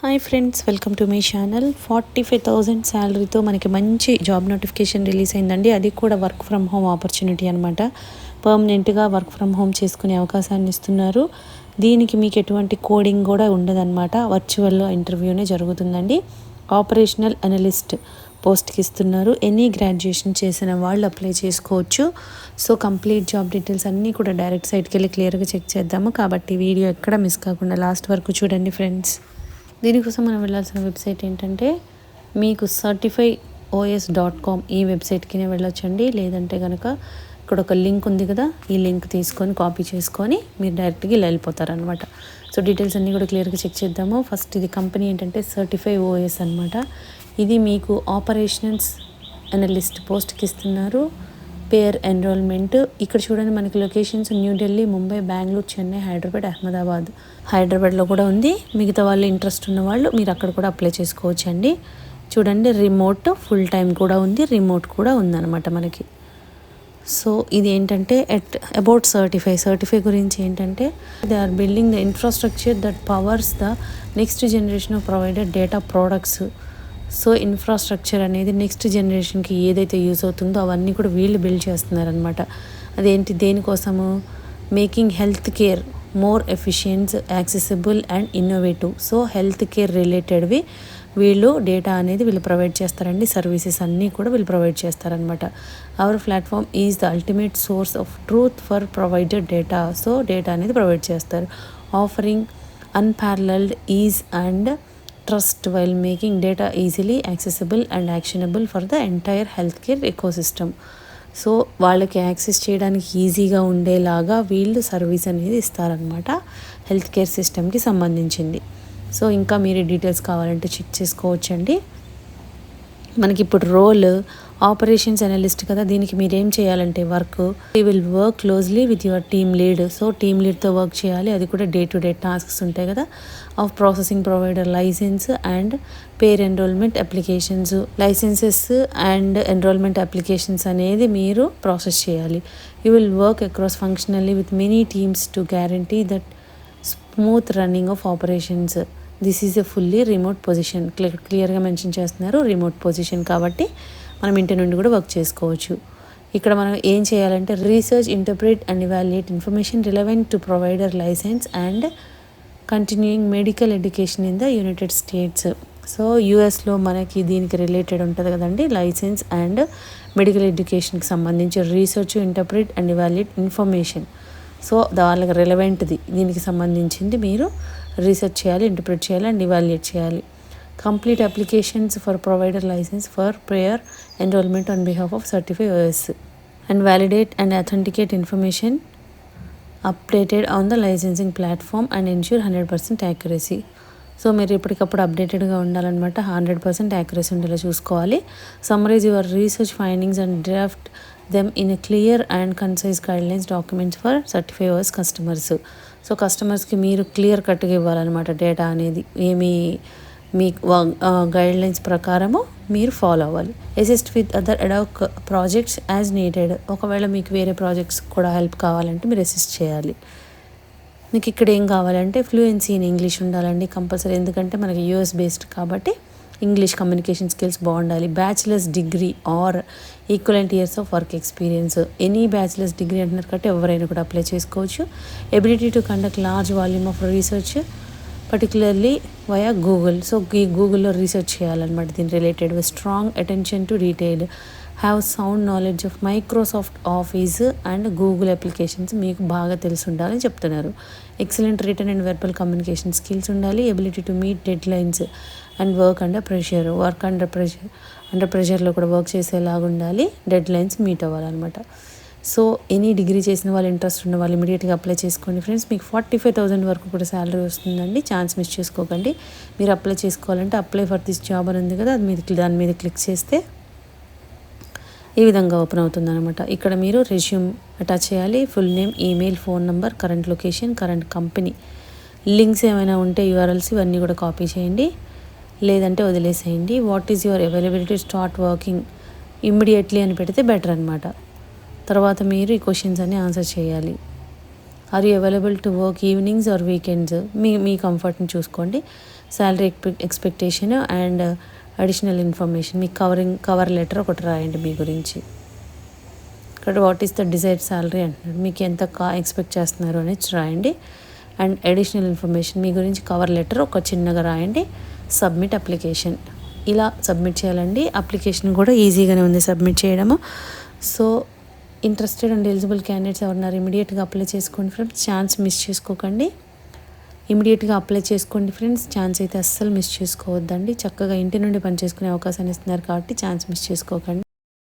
Hi friends welcome to my channel forty five thousand శాలరీతో మనకి మంచి job notification release అయిందండి. అది కూడా వర్క్ ఫ్రమ్ హోమ్ ఆపర్చునిటీ అనమాట పర్మనెంట్గా వర్క్ ఫ్రమ్ హోమ్ చేసుకునే అవకాశాన్ని ఇస్తున్నారు. దీనికి మీకు ఎటువంటి కోడింగ్ కూడా ఉండదన్నమాట. వర్చువల్లో ఇంటర్వ్యూనే జరుగుతుందండి. ఆపరేషనల్ అనలిస్ట్ పోస్ట్కి ఇస్తున్నారు. ఎనీ గ్రాడ్యుయేషన్ చేసిన వాళ్ళు అప్లై చేసుకోవచ్చు. సో కంప్లీట్ జాబ్ డీటెయిల్స్ అన్నీ కూడా డైరెక్ట్ సైట్కి వెళ్ళి క్లియర్గా చెక్ చేద్దాము. కాబట్టి వీడియో ఎక్కడ మిస్ కాకుండా లాస్ట్ వరకు చూడండి ఫ్రెండ్స్ దీనికోసం మనం వెళ్ళాల్సిన వెబ్సైట్ ఏంటంటే మీకు సర్టిఫై ఓఎస్ డాట్ కామ్ ఈ వెబ్సైట్కినే వెళ్ళొచ్చండి. లేదంటే కనుక ఇక్కడ ఒక లింక్ ఉంది కదా ఈ లింక్ తీసుకొని కాపీ చేసుకొని మీరు డైరెక్ట్గా ఇలా వెళ్ళిపోతారనమాట సో డీటెయిల్స్ అన్నీ కూడా క్లియర్గా చెక్ చేద్దాము. ఫస్ట్ ఇది కంపెనీ ఏంటంటే సర్టిఫై ఓఎస్ అనమాట ఇది మీకు ఆపరేషన్స్ అనలిస్ట్ పోస్ట్కి ఇస్తున్నారు. Payer enrollment. ఇక్కడ చూడండి మనకి లొకేషన్స్. న్యూఢిల్లీ ముంబై బెంగళూరు చెన్నై హైదరాబాద్ అహ్మదాబాద్. హైదరాబాద్లో కూడా ఉంది. మిగతా వాళ్ళు ఇంట్రెస్ట్ ఉన్న వాళ్ళు మీరు అక్కడ కూడా అప్లై చేసుకోవచ్చు అండి చూడండి రిమోట్ ఫుల్ టైం కూడా ఉంది. రిమోట్ కూడా ఉందన్నమాట మనకి. సో ఇది ఏంటంటే ఎట్ అబౌట్ సర్టిఫై. సర్టిఫై గురించి ఏంటంటే they are building the infrastructure that powers the next generation of provided data products. So infrastructure అనేది నెక్స్ట్ జనరేషన్కి ఏదైతే యూజ్ అవుతుందో అవన్నీ కూడా వీళ్ళు బిల్డ్ చేస్తున్నారనమాట అదేంటి? దేనికోసము? Making health care more efficient accessible and innovative so health care రిలేటెడ్వి వీళ్ళు డేటా అనేది వీళ్ళు ప్రొవైడ్ చేస్తారండి. సర్వీసెస్ అన్నీ కూడా వీళ్ళు ప్రొవైడ్ చేస్తారనమాట our platform is the ultimate source of truth for provided data so data అనేది ప్రొవైడ్ చేస్తారు. Offering unparalleled ease and trust while making data easily accessible and actionable for the entire health care so వాళ్ళకి access చేయడానికి ఈజీగా ఉండేలాగా వీళ్ళు service అనేది ఇస్తారనమాట health care సిస్టమ్కి సంబంధించింది. సో ఇంకా మీరు డీటెయిల్స్ కావాలంటే చెక్ చేసుకోవచ్చండి. మనకి ఇప్పుడు రోల్ ఆపరేషన్స్ అనలిస్ట్ కదా దీనికి మీరు ఏం చేయాలంటే work you will work closely with your team lead so team లీడ్తో work చేయాలి అది కూడా డే టు డే టాస్క్స్ ఉంటాయి కదా of processing provider license and payer enrollment applications licenses and enrollment applications అనేది మీరు ప్రాసెస్ చేయాలి. You will work across functionally with many teams to guarantee that smooth running of operations this is a fully remote position clear క్లియర్గా mention చేస్తున్నారు remote position కాబట్టి మనం ఇంటి నుండి కూడా వర్క్ చేసుకోవచ్చు. ఇక్కడ మనం ఏం చేయాలంటే research interpret and evaluate information relevant to provider license and continuing medical education in the United States so యూఎస్లో మనకి దీనికి రిలేటెడ్ ఉంటుంది కదండి లైసెన్స్ అండ్ మెడికల్ ఎడ్యుకేషన్కి సంబంధించి research interpret and evaluate information so వాళ్ళకి రిలవెంట్ది దీనికి సంబంధించింది మీరు రీసెర్చ్ చేయాలి ఇంటర్ప్రిట్ చేయాలి అండ్ ఇవాల్యుయేట్ చేయాలి. Complete applications for provider license for prayer enrollment on behalf of certify OS and validate and authenticate information updated on the licensing platform and ensure hundred percent accuracy so మీరు ఎప్పటికప్పుడు అప్డేటెడ్గా ఉండాలన్నమాట hundred percent accuracy ఉండేలా చూసుకోవాలి. Summarize your research findings and draft them in a clear and concise guidelines documents for certify ours customers so కస్టమర్స్కి మీరు clear కట్గా ఇవ్వాలన్నమాట data అనేది ఏమి మీ గైడ్లైన్స్ ప్రకారము మీరు ఫాలో అవ్వాలి. Assist with other ad hoc projects as needed ఒకవేళ మీకు వేరే ప్రాజెక్ట్స్ కూడా హెల్ప్ కావాలంటే మీరు అసిస్ట్ చేయాలి. మీకు ఇక్కడ ఏం కావాలంటే ఫ్లూయెన్సీ ఇన్ ఇంగ్లీష్ ఉండాలండి కంపల్సరీ ఎందుకంటే మనకి యూఎస్ బేస్డ్ కాబట్టి ఇంగ్లీష్ కమ్యూనికేషన్ స్కిల్స్ బాగుండాలి. Bachelor's degree or equivalent years of work experience any bachelor's degree అంటున్నారు కాబట్టి ఎవరైనా కూడా అప్లై చేసుకోవచ్చు. Ability to conduct large volume of research particularly via Google so ఈ గూగుల్లో రీసెర్చ్ చేయాలన్నమాట దీని related strong attention to detail have sound knowledge of Microsoft Office and Google applications మీకు బాగా తెలిసి ఉండాలని చెప్తున్నారు. Excellent written and verbal communication skills ఉండాలి. Ability to meet deadlines and work under pressure work under pressure under ప్రెషర్లో కూడా work చేసేలాగా ఉండాలి. Deadlines meet అవ్వాలన్నమాట. సో ఎనీ డిగ్రీ చేసిన వాళ్ళు ఇంట్రెస్ట్ ఉన్న వాళ్ళు ఇమీడియట్గా అప్లై చేసుకోండి ఫ్రెండ్స్ మీకు ఫార్టీ ఫైవ్ థౌసండ్ వరకు కూడా శాలరీ వస్తుందండి. ఛాన్స్ మిస్ చేసుకోకండి. మీరు అప్లై చేసుకోవాలంటే అప్లై ఫర్ దిస్ జాబ్ అని ఉంది కదా అది మీద దాని మీద క్లిక్ చేస్తే ఈ విధంగా ఓపెన్ అవుతుంది అనమాట ఇక్కడ మీరు రెజ్యూమ్ అటాచ్ చేయాలి. Full name email phone number current location current company links ఏమైనా ఉంటే యూఆర్ఎల్స్ ఇవన్నీ కూడా కాపీ చేయండి. లేదంటే వదిలేసేయండి. What is your availability start working immediately అని పెడితే బెటర్ అనమాట తర్వాత మీరు ఈ క్వశ్చన్స్ అన్ని ఆన్సర్ చేయాలి. Are you available to work evenings or weekends మీ మీ కంఫర్ట్ని చూసుకోండి. Salary expectation and additional information me covering cover letter ఒకటి రాయండి మీ గురించి. ఇక్కడ what is the desired salary అంటున్నారు. మీకు ఎంత కా ఎక్స్పెక్ట్ చేస్తున్నారు అనేది రాయండి. అండ్ అడిషనల్ ఇన్ఫర్మేషన్ మీ గురించి కవర్ లెటర్ ఒక చిన్నగా రాయండి. సబ్మిట్ అప్లికేషన్ ఇలా సబ్మిట్ చేయాలండి. అప్లికేషన్ కూడా ఈజీగానే ఉంది సబ్మిట్ చేయడము. So interested and eligible candidates ఎవరున్నారు ఇమీడియట్గా అప్లై చేసుకోండి ఫ్రెండ్స్ ఛాన్స్ మిస్ చేసుకోకండి. ఇమీడియట్గా అప్లై చేసుకోండి ఫ్రెండ్స్ ఛాన్స్ అయితే అస్సలు మిస్ చేసుకోవద్దండి. చక్కగా ఇంటి నుండి పని చేసుకునే అవకాశాన్ని ఇస్తున్నారు కాబట్టి ఛాన్స్ మిస్ చేసుకోకండి.